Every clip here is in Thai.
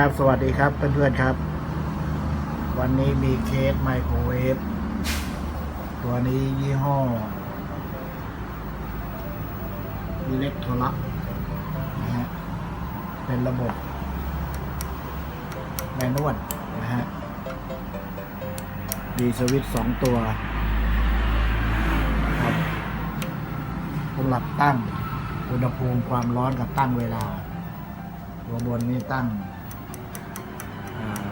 ครับ สวัสดีครับเพื่อนๆครับ วันนี้มีเคสไมโครเวฟตัวนี้ยี่ห้ออิเล็กโทรลักนะฮะเป็นระบบแมนนวลนะฮะดีสวิตช์สองตัวครับสำหรับตั้งอุณหภูมิความร้อนกับตั้งเวลาตัวบนนี้ตั้ง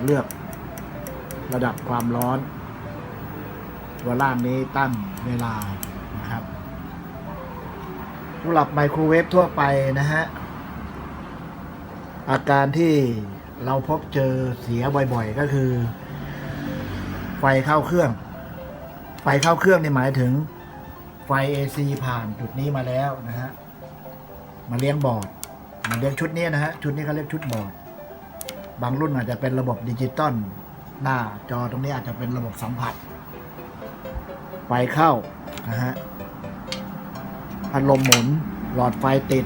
เลือกระดับความร้อน ตัวล่างนี้ตั้งเวลานะครับสำหรับไมโครเวฟทั่วไปนะฮะ อาการที่เราพบเจอเสียบ่อยๆ ก็คือ ไฟเข้าเครื่อง ไฟเข้าเครื่องนี่หมายถึงไฟ AC ผ่านจุดนี้มาแล้วนะฮะ มาเลี้ยงบอร์ด มาเลี้ยงชุดนี้นะฮะ ชุดนี้เขาเรียกชุดบอร์ด บางรุ่นอาจจะเป็นระบบดิจิตอลหน้าจอตรงนี้อาจจะเป็นระบบสัมผัส ไฟเข้านะฮะพัดลมหมุนหลอดไฟติด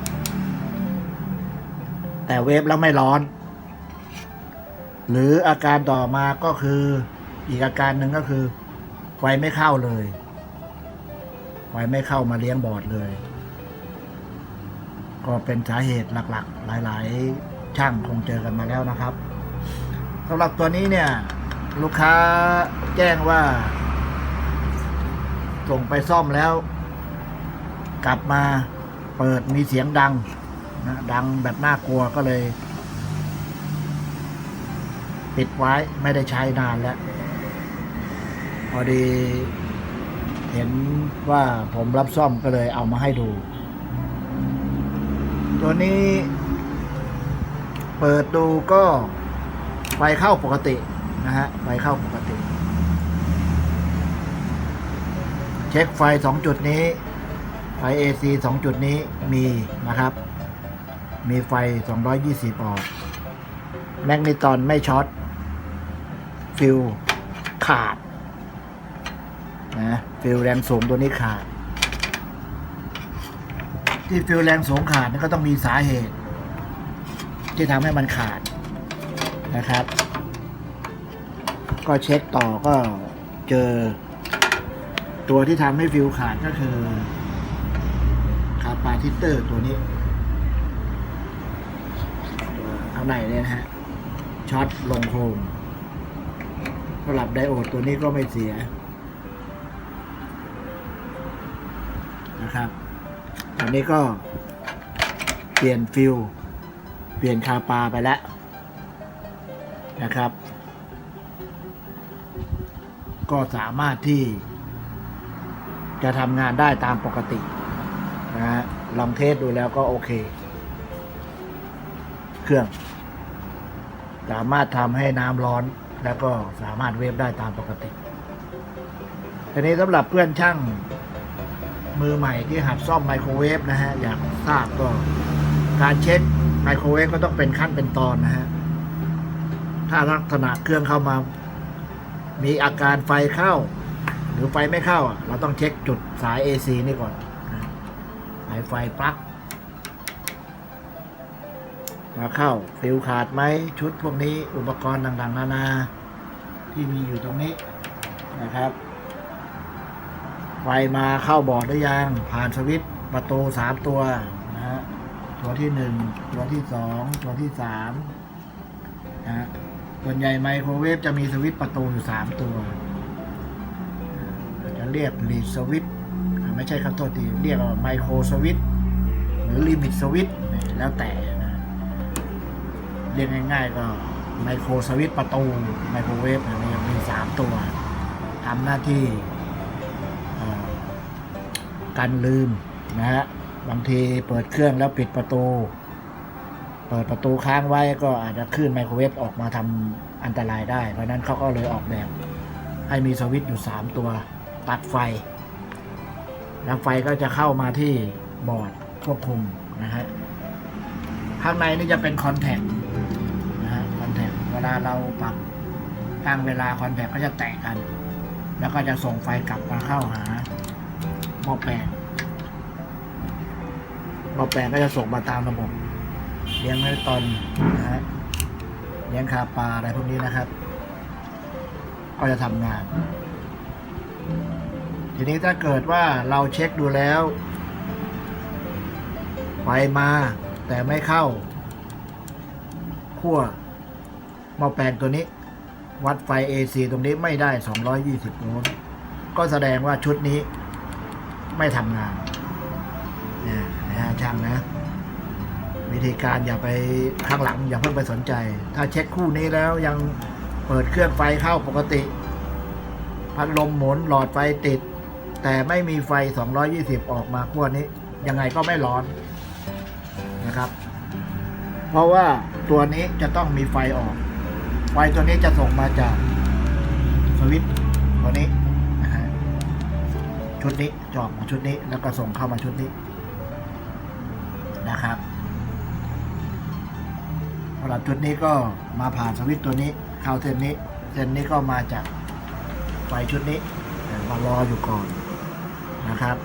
แต่เวฟแล้วไม่ร้อน หรืออาการต่อมาก็คืออีกอาการหนึ่งก็คือ ไฟไม่เข้าเลย ไฟไม่เข้ามาเลี้ยงบอร์ดเลย ก็เป็นสาเหตุหลักๆ หลาย ๆ ช่างคงเจอกันมาแล้วนะครับ สำหรับตัวนี้เนี่ย ลูกค้าแจ้งว่า ส่งไปซ่อมแล้ว กลับมาเปิดมีเสียงดังนะดังแบบน่ากลัวก็เลย ปิดไว้ไม่ได้ใช้นานแล้ว พอดี เห็นว่าผมรับซ่อมก็เลยเอามาให้ดู ตัวนี้ เปิดดูก็ ไฟเข้าปกตินะฮะไฟเข้าปกติ เช็คไฟสองจุดนี้ ไฟ AC สองจุดนี้มีนะครับ มีไฟ 220 ออก แมกนิตอนไม่ช็อตฟิลขาดนะฟิลแรงสูงตัวนี้ขาด ที่ฟิลแรงสูงขาดนี่ก็ต้องมีสาเหตุ ที่ทำให้มันขาด นะครับ ก็เช็คต่อก็เจอ ตัวที่ทำให้ฟิลขาดก็คือคาปาทิเตอร์ตัวนี้ตัวข้างในเนี่ยนะฮะช็อตลงโคมสำหรับไดโอดตัวนี้ก็ไม่เสียนะครับตอนนี้ก็เปลี่ยนฟิลเปลี่ยนคาปาไปแล้ว นะครับ ก็สามารถที่ จะทำงานได้ตามปกตินะฮะลองเทสดูแล้วก็โอเค เครื่อง สามารถทำให้น้ำร้อน แล้วก็สามารถเวฟได้ตามปกติทีนี้สำหรับเพื่อนช่างมือใหม่ที่หัดซ่อมไมโครเวฟนะฮะ อยากทราบก็การเช็คไมโครเวฟก็ต้องเป็นขั้นเป็นตอนนะฮะ ถ้าลักษณะเครื่องเข้ามา มีอาการไฟเข้า หรือไฟไม่เข้าอะเราต้องเช็คจุดสาย AC นี่ก่อนสายไฟปลั๊กมาเข้า ฟิลขาดไหมชุดพวกนี้อุปกรณ์ต่างๆ นานา ที่มีอยู่ตรงนี้นะครับไฟมาเข้าบอร์ดหรือยัง ผ่านสวิตช์ประตูสามตัวนะฮะตัวที่หนึ่งตัวที่สองตัวที่สามนะฮะ ส่วนใหญ่ไมโครเวฟจะมีสวิตช์ประตูอยู่สามตัวจะเรียกลีดสวิตช์ไม่ใช่ครับโทษทีเรียกว่าไมโครสวิตช์หรือลิมิตสวิตช์แล้วแต่นะเรียกง่าย ๆ ก็ไมโครสวิตช์ประตูไมโครเวฟเนี่ยมีสามตัวทำหน้าที่กันลืมนะฮะบางทีเปิดเครื่องแล้วปิดประตู เปิดประตูค้างไว้ก็อาจจะคลื่นไมโครเวฟออกมาทำอันตรายได้ เพราะฉะนั้นเขาก็เลยออกแบบ ให้มีสวิตช์อยู่ 3 ตัวตัดไฟ แล้วไฟก็จะเข้ามาที่บอร์ดควบคุมนะฮะข้างในนี่จะเป็นคอนแทคนะฮะคอนแทคเวลาเราปรับตั้งเวลาคอนแทคก็จะแตะกัน แล้วก็จะส่งไฟกลับมาเข้าหาหม้อแปลงหม้อแปลงก็จะส่งมาตามระบบ เลี้ยงไว้ตอนนะฮะเลี้ยงคาปลาอะไรพวกนี้นะครับ ก็จะทำงาน ทีนี้ถ้าเกิดว่าเราเช็คดูแล้วไฟมาแต่ไม่เข้าขั้วหม้อแปลงตัวนี้ วัดไฟ AC ตรงนี้ไม่ได้ 220โวลต์ก็แสดงว่าชุดนี้ไม่ทำงานนี่นะฮะช่างนะ วิธีการอย่าไปข้างหลังอย่าเพิ่งไปสนใจ ถ้าเช็คคู่นี้แล้วยังเปิดเครื่องไฟเข้าปกติ พัดลมหมุนหลอดไฟติด แต่ไม่มีไฟ 220 ออกมาขั้วนี้ ยังไงก็ไม่ร้อนนะครับ เพราะว่าตัวนี้จะต้องมีไฟออก ไฟตัวนี้จะส่งมาจากสวิตตัวนี้นะฮะชุดนี้จออกมาชุดนี้แล้วก็ส่งเข้ามาชุดนี้นะครับ สำหรับชุดนี้ก็มาผ่านสวิตตัวนี้เข้าเส้นนี้เส้นนี้ก็มาจากไฟชุดนี้แต่มารออยู่ก่อนนะครับ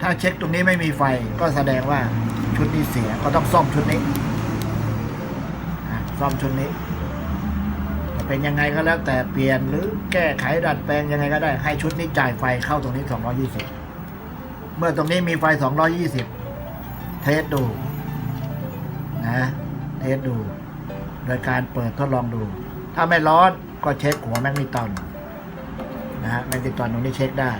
ถ้าเช็คตรงนี้ไม่มีไฟก็แสดงว่าชุดนี้เสียก็ต้องซ่อมชุดนี้ซ่อมชุดนี้จะเป็นยังไงก็แล้วแต่เปลี่ยนหรือแก้ไขดัดแปลงยังไงก็ได้ให้ชุดนี้จ่ายไฟเข้าตรงนี้ 220 เมื่อตรงนี้มีไฟ 220 ทสดูนะเทสดู โดยการเปิดทดลองดู ถ้าไม่ร้อนก็เช็คหัวแมกนิตอนนะฮะแมกนิตอนตรงนี้เช็คได้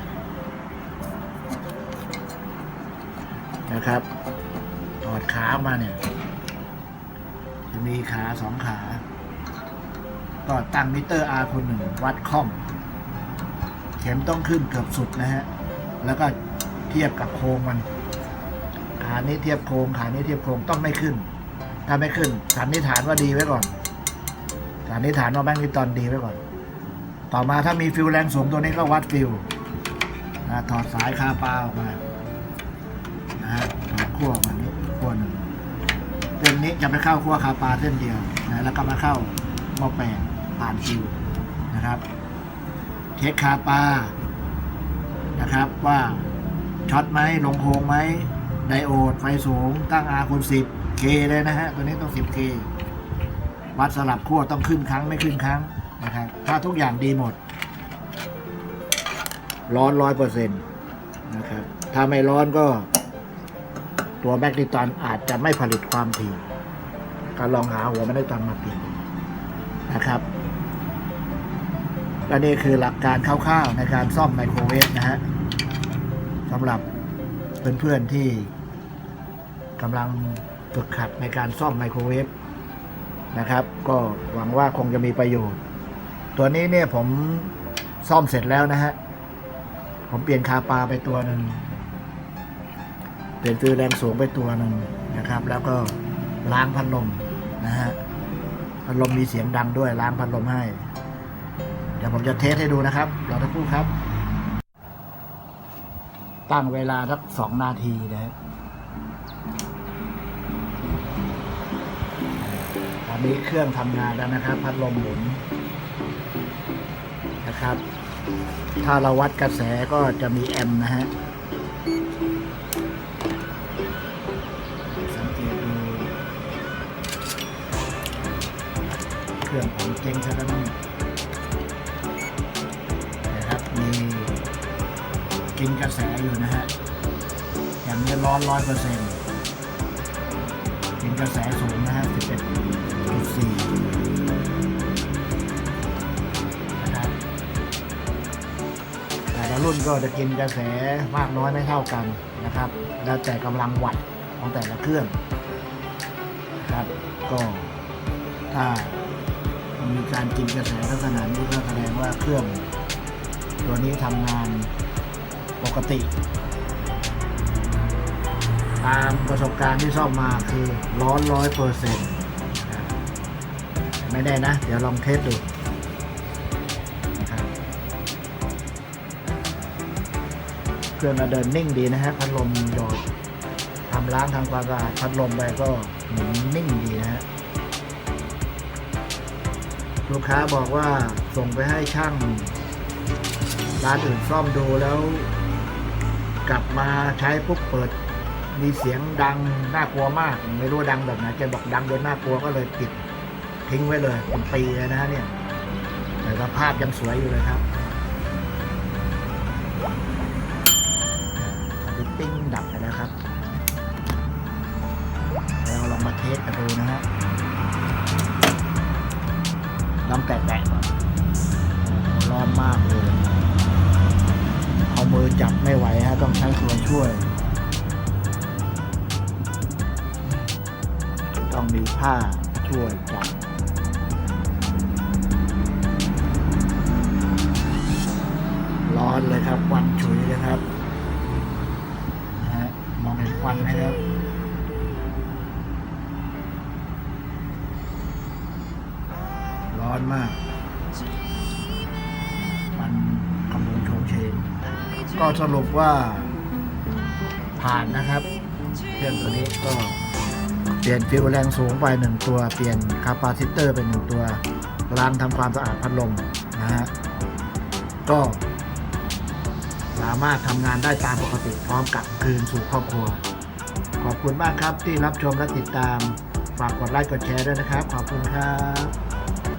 นะครับถอดขามาเนี่ย จะมีขาสองขา ก็ตั้งมิเตอร์ R คูณหนึ่งวัดค่อม เข็มต้องขึ้นเกือบสุดนะฮะ แล้วก็เทียบกับโครงมัน ขานี้เทียบโครงขานี้เทียบโครงต้องไม่ขึ้น ถ้าไม่ขึ้นสันนิษฐานว่าดีไว้ก่อนสันนิษฐานว่าแบงค์นิตอนดีไว้ก่อน ต่อมาถ้ามีฟิลแรงสูงตัวนี้ก็วัดฟิลนะถอดสายคาปลาออกมานะฮะถอดขั้วมานี้ขั้วหนึ่งเส้นนี้จะไปเข้าขั้วคาปลาเส้นเดียวนะแล้วก็มาเข้าหม้อแปลงผ่านฟิวนะครับเช็คคาปลานะครับว่าช็อตไหมลงโค้งไหม ไดโอดไฟสูงตั้ง R คูณ 10 K เลยนะฮะ ตัวนี้ต้อง 10K วัดสลับขั้วต้องขึ้นครั้งไม่ขึ้นครั้งนะครับ ถ้าทุกอย่างดีหมด ร้อนร้อยเปอร์เซ็นต์นะครับ ถ้าไม่ร้อนก็ ตัวแบคทีตอนอาจจะไม่ผลิตความถี่ก็ลองหาหัวแบคทีตอนมาเปลี่ยนนะครับและนี่คือหลักการคร่าวๆในการซ่อมไมโครเวฟนะฮะสำหรับเพื่อนๆที่ กำลังฝึกขัดในการซ่อมไมโครเวฟนะครับ ก็หวังว่าคงจะมีประโยชน์ ตัวนี้เนี่ยผมซ่อมเสร็จแล้วนะฮะ ผมเปลี่ยนคาปาไปตัวหนึ่งเปลี่ยนฟิวแรงสูงไปตัวหนึ่งนะครับ แล้วก็ล้างพัดลมนะฮะพัดลมมีเสียงดังด้วยล้างพัดลมให้ เดี๋ยวผมจะเทสให้ดูนะครับเรอทักครู่ครับ ตั้งเวลาสักสองนาทีนะฮะต อนนี้เครื่องทำงานแล้วนะครับ พัดลมหมุนนะครับ ถ้าเราวัดกระแสก็จะมีแอมนะฮะสังเกตดูเครื่องของเจงชาดันนะครับมีกินกระแสอยู่นะฮะอย่างนี้ร้อนร้อยเปอร์เซ็นต์กินกระแสสูงนะฮะสิบเอ็ด รุ่นก็จะกินกระแสมากน้อยไม่เท่ากันนะครับ แล้วแต่กำลังวัตต์ของแต่ละเครื่องครับก็ถ้ามีการกินกระแสลักษณะนี้ก็แสดงว่าเครื่อง ตัวนี้ทำงานปกติ ตามประสบการณ์ที่ซ่อมมาคือร้อนร้อยเปอร์เซ็นต์ไม่ได้นะ เดี๋ยวลองเทสดู เครื่องเราเดินนิ่งดีนะฮะพัดลมหยอดทำล้างทำความสะอาดพัดลมไปก็หมุนนิ่งดีนะฮะลูกค้าบอกว่าส่งไปให้ช่างร้านอื่นซ่อมดูแล้ว กลับมาใช้ปุ๊บเปิด มีเสียงดังน่ากลัวมาก ไม่รู้ดังแบบไหนแกบอกดังจนน่ากลัวก็เลยปิดทิ้งไว้เลยเป็นปีเลยนะฮะเนี่ยแต่สภาพยังสวยอยู่เลยครับ เราลองมาเทสกันดูนะฮะลองแตะๆก่อนร้อนมากเลย เอามือจับไม่ไหวฮะ ต้องใช้ตัวช่วย ต้องมีผ้าช่วยจับร้อนเลยครับควันฉุยเลยครับนะฮะมองเห็นควันไหม สรุปว่าผ่านนะครับ เครื่องตัวนี้ก็เปลี่ยนฟิวแรงสูงไปหนึ่งตัว เปลี่ยนคาปาซิเตอร์เป็นหนึ่งตัวล้างทำความสะอาดพัดลมนะฮะก็สามารถทำงานได้ตามปกติพร้อมกลับคืนสู่ครอบครัว ขอบคุณมากครับที่รับชมและติดตาม ฝากกดไลค์กดแชร์ด้วยนะครับ ขอบคุณครับ